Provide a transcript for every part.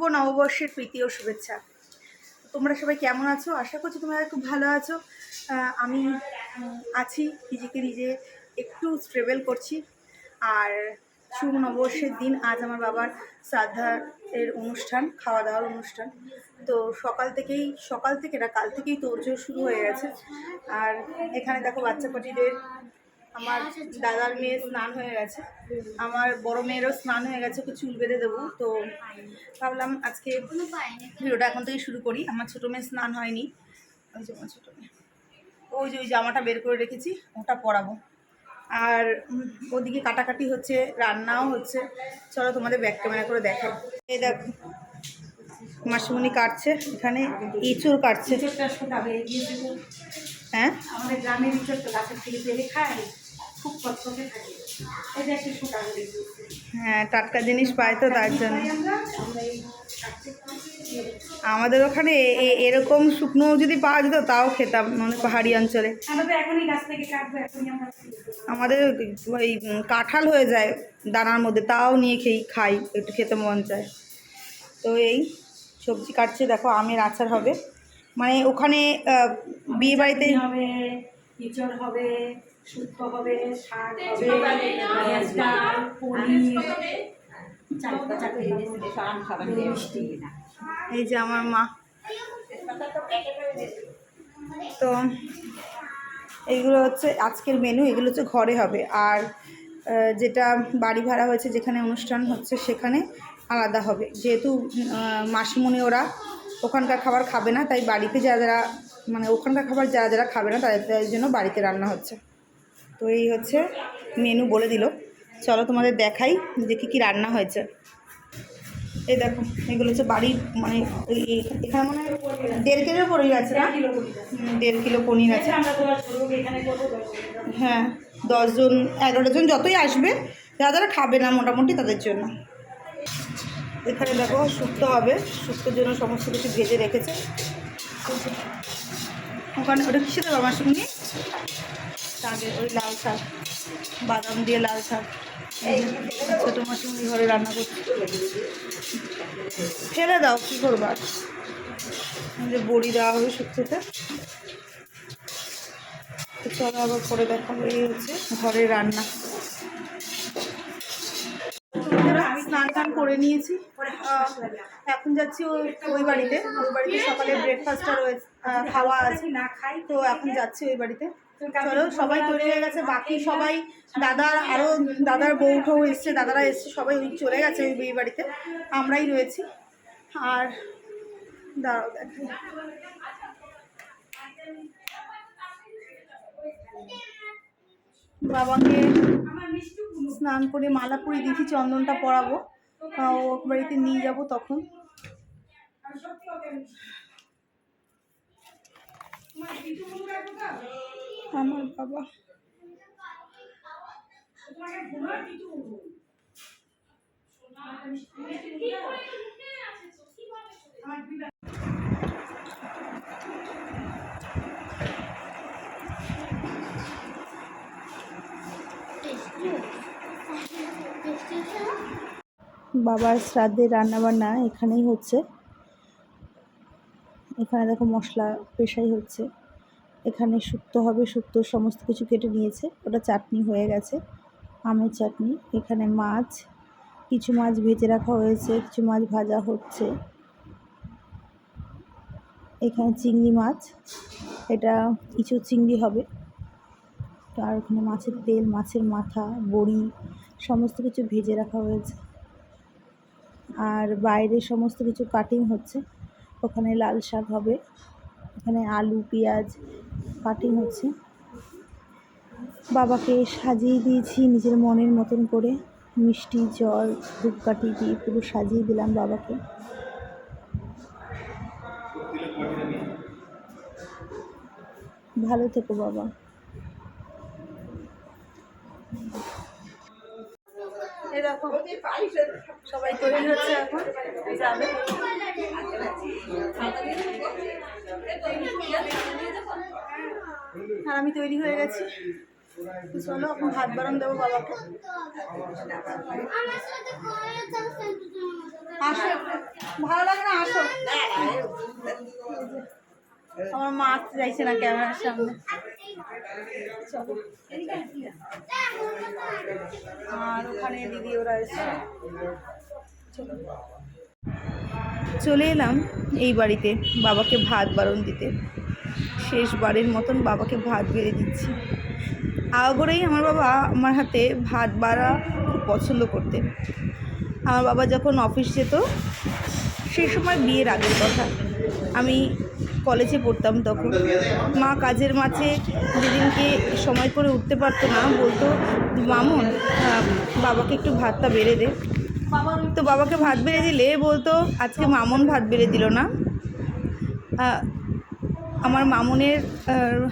শুভ নববর্ষের প্রীতি ও শুভেচ্ছা। তোমরা সবাই কেমন আছো? আশা করছি তোমরা খুব ভালো আছো। আমি আছি, নিজেকে নিজে একটু স্ট্রেবেল করছি। আর শুভ নববর্ষের দিন আজ আমার বাবার শ্রাদ্ধা এর অনুষ্ঠান খাওয়া দাওয়ার অনুষ্ঠান। তো সকাল থেকেই, সকাল থেকে না, কাল থেকেই তোড়জোড় শুরু হয়ে গেছে। আর এখানে দেখো বাচ্চা পাটিদের আমার দাদার মেয়ে স্নান হয়ে গেছে। আমার বড় মেয়েরও স্নান হয়ে গেছে ওকে চুল বেঁধে দেবো। তো ভাবলাম আজকে ভিডিওটা এখন থেকে শুরু করি। আমার ছোটো মেয়ে স্নান হয়নি। ওই যে আমার ছোটো মেয়ে। ওই যে ওই জামাটা বের করে রেখেছি ওটা পরাবো। আর ওদিকে কাটাকাটি হচ্ছে রান্নাও হচ্ছে। চলো তোমাদের ব্যাক ক্যামেরা করে দেখাই। এই দেখো মাসিমণি কাটছে এখানে ইঁচুর কাটছে। হয়ে হ্যাঁ? আমাদের গ্রামের গাছের থেকে পেরে খায়। খুব থাকে। এটা একটু শোটা হ্যাঁ টাটকা জিনিস পাই তো তার জন্য। আমাদের ওখানে এরকম শুকনো যদি পাওয়া যেত তাও খেতাম মানে পাহাড়ি অঞ্চলে। আমরা আমাদের ওই কাঁঠাল হয়ে যায় দানার মধ্যে তাও নিয়ে খেই খাই একটু খেতে মন চায়। তো এই সবজি কাটছে দেখো আমের আচার হবে। মানে ওখানে বিয়ে বাড়িতে চাটনি হবে শুক্তো হবে শাক হবে পেঁয়াজ ডাল পনির এই যে আমার মা। তো এইগুলো হচ্ছে আজকের মেনু এগুলো হচ্ছে ঘরে হবে। আর যেটা বাড়ি ভাড়া হয়েছে যেখানে অনুষ্ঠান হচ্ছে সেখানে আলাদা হবে। যেহেতু মাসিমণি ওরা ওখানকার খাবার খাবে না তাই বাড়িতে যারা মানে ওখানকার খাবার যারা যারা খাবে না তাদের জন্য বাড়িতে রান্না হচ্ছে। তো এই হচ্ছে মেনু বলে দিল। চলো তোমাদের দেখাই যে কী কী রান্না হয়েছে। এই দেখো এগুলো হচ্ছে বাড়ির মানে এখানে মনে দেড় কিলোর পনির আছে না? কিলো পনির আছে। হুম, দেড় কিলো পনির আছে। হ্যাঁ দশজন এগারো জন যতই আসবে যারা যারা খাবে না মোটামুটি তাদের জন্য। এখানে দেখো শুক্তো হবে। শুক্তোর জন্য সমস্ত কিছু ভেজে রেখেছে। ওখানে ওটা কিসে দেবো আমার সঙ্গে শাকে ওই লাল শাক, বাদাম দিয়ে লাল শাক। ছোটো মাসুমি ঘরে রান্না করছি। ফেলে দাও, কী করবার যে বড়ি দেওয়া হবে শুক্তোতে চলো আবার পরে দেখাবো এই হচ্ছে ঘরে রান্না। স্নান টান করে নিয়েছি। এখন যাচ্ছি ওই ওই বাড়িতে। ওই বাড়িতে সকালে ব্রেকফাস্টটা রয়েছে খাওয়া আছে। না খাই তো এখন যাচ্ছি ওই বাড়িতে। চলো, সবাই তৈরি হয়ে গেছে। বাকি সবাই, দাদার আরও দাদার বউ ঠৌ এসছে, দাদারা এসছে, সবাই ওই চলে গেছে ওই বিয়ে বাড়িতে। আমরাই রয়েছি। আর দাঁড়াও বাবাকে স্নান করে মালা পরে দেখি চন্দনটা পরাবো। ও বাড়িতে নিয়ে যাব তখন। আমার বাবা। বাবার শ্রাদ্ধের রান্নাবান্না এখানেই হচ্ছে। এখানে দেখো মশলা পেশাই হচ্ছে। এখানে শুক্তো হবে শুক্তোর সমস্ত কিছু কেটে নিয়েছে। ওটা চাটনি হয়ে গেছে, আমের চাটনি। এখানে মাছ, কিছু মাছ ভেজে রাখা হয়েছে, কিছু মাছ ভাজা হচ্ছে। এখানে চিংড়ি মাছ, এটা কিছু চিংড়ি হবে। আর ওখানে মাছের তেল, মাছের মাথা, বড়ি, সমস্ত কিছু ভেজে রাখা হয়েছে। আর বাইরে সমস্ত কিছু কাটিং হচ্ছে। ওখানে লাল শাক হবে এখানে আলু, পেঁয়াজ কাটিং হচ্ছে। বাবাকে সাজিয়ে দিয়েছি নিজের মনের মতন করে, মিষ্টি, জল, ধূপকাঠি দিয়ে পুরো সাজিয়ে দিলাম বাবাকে। ভালো থেকো বাবা। দেখো সবাই তৈরি হচ্ছে এখন, যাবে। আর আমি তৈরি হয়ে গেছি। চলো, এখন ভাত বারণ দেবো বাবাকে। আসো ভালো লাগে না, আসো। আমার মা আসতে চাইছে না ক্যামেরার সামনে। আর ওখানে দিদি, ওরা এসছে। চলে এলাম এই বাড়িতে, বাবাকে ভাত বারণ দিতে। শেষবারের মতন বাবাকে ভাত বেড়ে দিচ্ছি। আগরেই আমার বাবা আমার হাতে ভাত বাড়া খুব পছন্দ করতেন। আমার বাবা যখন অফিস যেত, সেই সময় বিয়ের আগের কথা। আমি কলেজে পড়তাম তখন। মা কাজের মাঝে যেদিনকে সময় করে উঠতে পারতো না, বলতো, মামুন বাবাকে একটু ভাতটা বেড়ে দে। তো বাবাকে ভাত বেড়ে দিলে বলতো, আজকে মামুন ভাত বেড়ে দিল না। আমার মামুনের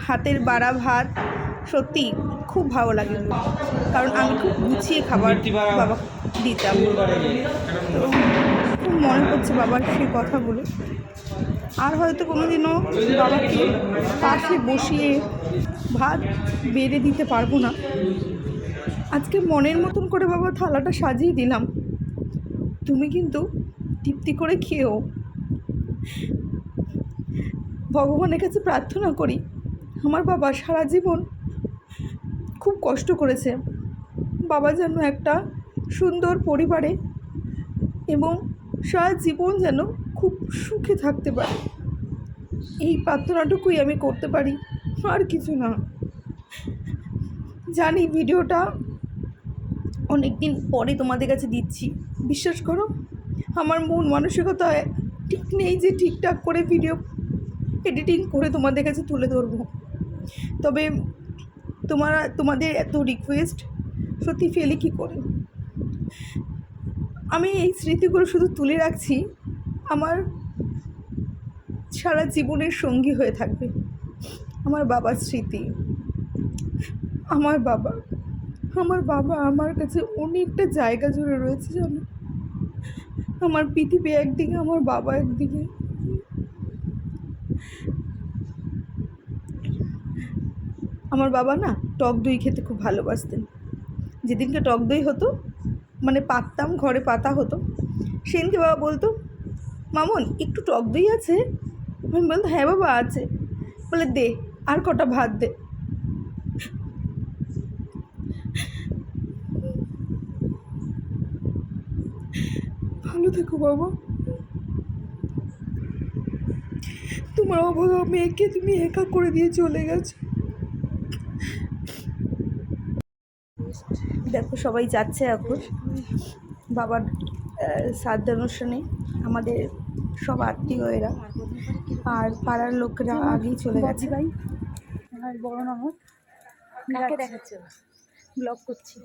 হাতের বাড়া ভাত সত্যি খুব ভালো লাগে। কারণ আমি খুব গুছিয়ে খাবার বাবা দিতাম। খুব মনে পড়ছে বাবার সেই কথাগুলো। আর হয়তো কোনোদিনও বাবাকে পাশে বসিয়ে ভাত বেড়ে দিতে পারব না। আজকে মনের মতন করে বাবা থালাটা সাজিয়ে দিলাম। তুমি কিন্তু তৃপ্তি করে খেয়েও। ভগবানের কাছে প্রার্থনা করি, আমার বাবা সারা জীবন খুব কষ্ট করেছে। বাবা যেন একটা সুন্দর পরিবারে এবং সারা জীবন যেন খুব সুখে থাকতে পারে। এই প্রার্থনাটুকুই আমি করতে পারি, আর কিছু না। জানি ভিডিওটা অনেক দিন পরে তোমাদের কাছে দিচ্ছি। বিশ্বাস করো, আমার মন মানসিকতায় ঠিক নেই যে ঠিকঠাক করে ভিডিও এডিটিং করে তোমাদের কাছে তুলে ধরবো। তবে তোমারা, তোমাদের এত রিকোয়েস্ট সত্যি ফেলি কী করে? আমি এই স্মৃতিগুলো শুধু তুলে রাখছি সারা জীবনের সঙ্গী হয়ে থাকবে। আমার বাবার স্মৃতি, আমার বাবা আমার বাবা আমার কাছে অনেকটা জায়গা জুড়ে রয়েছে জানো। আমার পৃথিবী একদিকে, আমার বাবা একদিকে। আমার বাবা না টক দই খেতে খুব ভালোবাসতেন। যেদিনকে টক দই হতো মানে পাততাম, ঘরে পাতা হতো, সেদিনকে বাবা বলতো মামন, একটু টক দই আছে? আমি বলতো হ্যাঁ বাবা, আছে। বলে, দে, আর কটা ভাত দে। ভালো থেকো বাবা। তোমার অভাগা মেয়েকে তুমি একা করে দিয়ে চলে গেছো। দেখো, সবাই যাচ্ছে এখন। বাবার শ্রাদ্ধ অনুষ্ঠানে আমাদের সব আত্মীয়রা আর পাড়ার লোকরা আগেই চলে গেছে। ভাই আর বড় ননদ। কাকে দেখাচ্ছ ব্লগ করছি।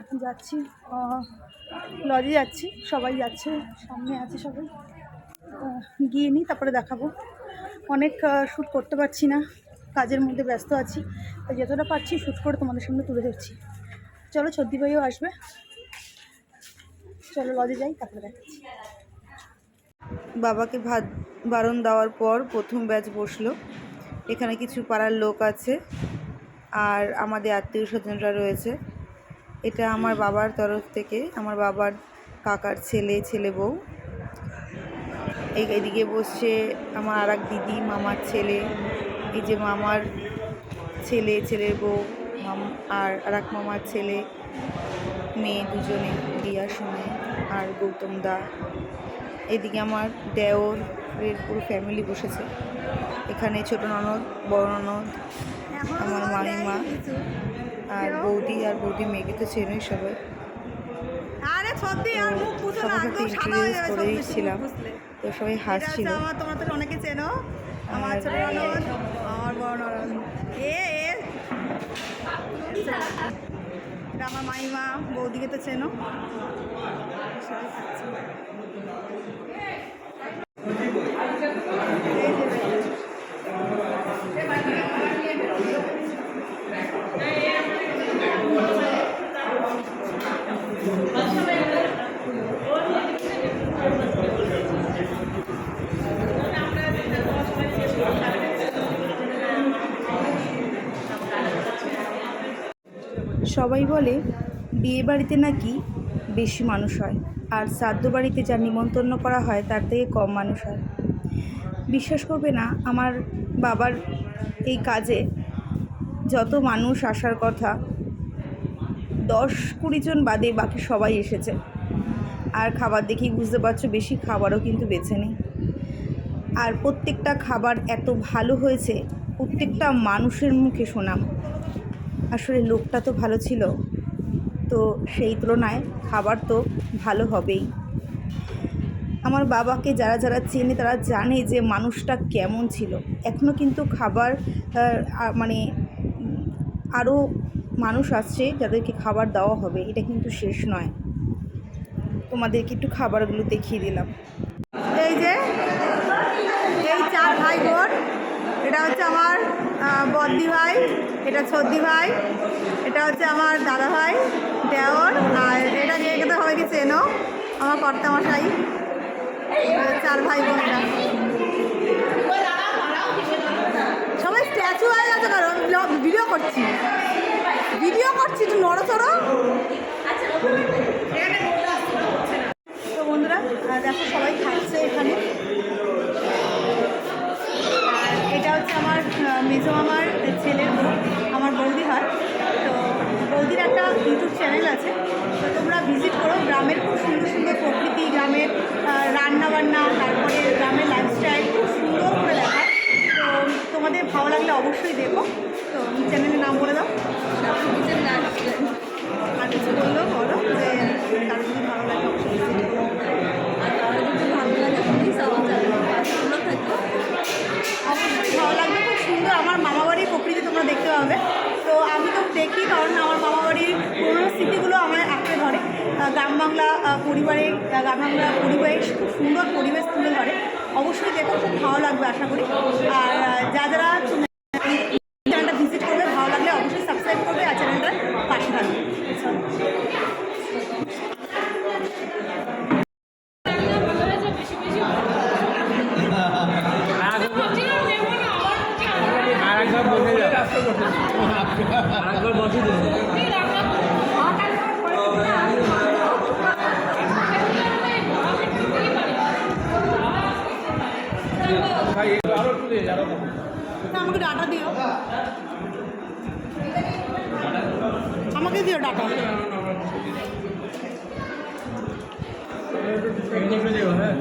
এখন যাচ্ছি লজে যাচ্ছি সবাই যাচ্ছে সামনে আছে সবাই। গিয়ে নিই তারপরে দেখাবো। অনেক শ্যুট করতে পারছি না কাজের মধ্যে ব্যস্ত আছি। তাই যতটা পারছি শ্যুট করে তোমাদের সামনে তুলে ধরছি। চলো ছদ্দি ভাইও আসবে। চলো লজে যাই, তারপরে দেখাচ্ছি। বাবাকে ভাত বারণ দেওয়ার পর প্রথম ব্যাচ বসল। এখানে কিছু পাড়ার লোক আছে আর আমাদের আত্মীয় স্বজনরা রয়েছে। এটা আমার বাবার তরফ থেকে, আমার বাবার কাকার ছেলে ছেলে বউ। এদিকে বসছে আমার আর দিদি, মামার ছেলে। এই যে মামার ছেলে, ছেলের বউ আর আর এক মামার ছেলে, মেয়ে দুজনে দিয়া শুনে আর গৌতম দা। এদিকে আমার দেওরের পুরো ফ্যামিলি বসেছে। এখানে ছোট ননদ বড় ননদ আমার মামিমা আর বৌদি আর বৌদি মেয়েকে তো চেনই সবাই। সবার সাথে। মুখ পুষলে। তো সবাই হাসছিল। তোমরা তো অনেকে চেনো। আমার ছোট ননদ আমার বড় ননদ। এ এ। এটা আমার মাইমা বৌদিকে তো চেনো। সবাই বলে বিয়ে বাড়িতে নাকি বেশি মানুষ হয়। আর শ্রাদ্ধ বাড়িতে যা নিমন্ত্রণ করা হয়, তার থেকে কম মানুষ হয়। বিশ্বাস করবে না, আমার বাবার এই কাজে যত মানুষ আসার কথা দশ কুড়ি জন বাদে বাকি সবাই এসেছে। আর খাবার দেখেই বুঝতে পারছ, বেশি খাবারও কিন্তু বেছে নেই। আর প্রত্যেকটা খাবার এত ভালো হয়েছে, প্রত্যেকটা মানুষের মুখে শোনাম আসলে লোকটা তো ভালো ছিল। তো সেই তুলনায় খাবার তো ভালো হবেই। আমার বাবাকে যারা যারা চেনে তারা জানে যে মানুষটা কেমন ছিল। এখনও কিন্তু খাবার মানে আরও মানুষ আসছে যাদেরকে খাবার দেওয়া হবে, এটা কিন্তু শেষ নয়। তোমাদেরকে একটু খাবারগুলো দেখিয়ে দিলাম। এই যে, এই চার ভাই বোন, এটা হচ্ছে আমার বদ্দি ভাই, এটা ছদ্দি ভাই এটা হচ্ছে আমার দাদা ভাই দেওর, আর এটা নিয়ে গেতে হবে কি চেনো, আমার কর্তা মশাই চার ভাই বোনেরা। সবাই স্ট্যাচু হয়ে গেছে কারণ ভিডিও করছি। ভিডিও করছি, একটু নড়ো চড়ো গ্রামের রান্নাবান্না, তারপরে গ্রামের লাইফস্টাইল খুব সুন্দর করে দেখায় তো তোমাদের ভালো লাগলে অবশ্যই দেখো। তো চ্যানেলের নাম বলে দাও। আহ, পরিবারের গ্রামবাংলা পরিবেশ খুব সুন্দর পরিবেশ তুলে ধরে। অবশ্যই দেখো খুব ভালো লাগবে আশা করি। আর যা যারা চ্যানেলটা ভিজিট করবে ভালো লাগলে অবশ্যই সাবস্ক্রাইব করবে আর না, আমাকে ডাটা দিও। আমাকে দিও ডাটা। হ্যাঁ।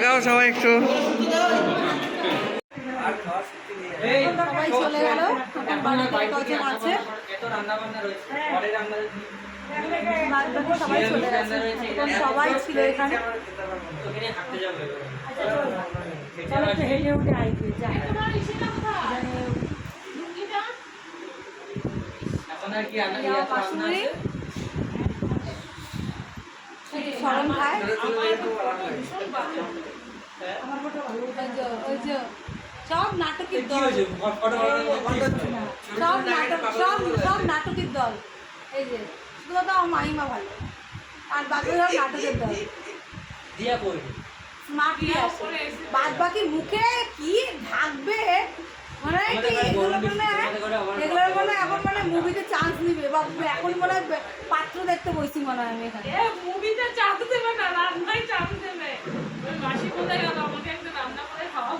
তাকাও সবাই একটু। সবাই চলে গেল। এখন বাড়িতে আছে? সবাই চলে গেছে। সবাই ছিল এখানে। চলো একটু হেঁটে শরণ খায় সব নাটকের দল। সব নাটক সব সব নাটকের দল। এই যে শুধু তো আমার মাইমা ভালো। আর বাকি সব নাটকের দল। স্মার্ট বাদ বাকি মুখে কি ঢাকবে? এখন মনে হয় পাত্র মুভিতে চাঁদ দেবে না রান্নায় চাঁদ দেবে। মাসি কোথায় গেল? আমাকে একটা রান্না করে খাওয়া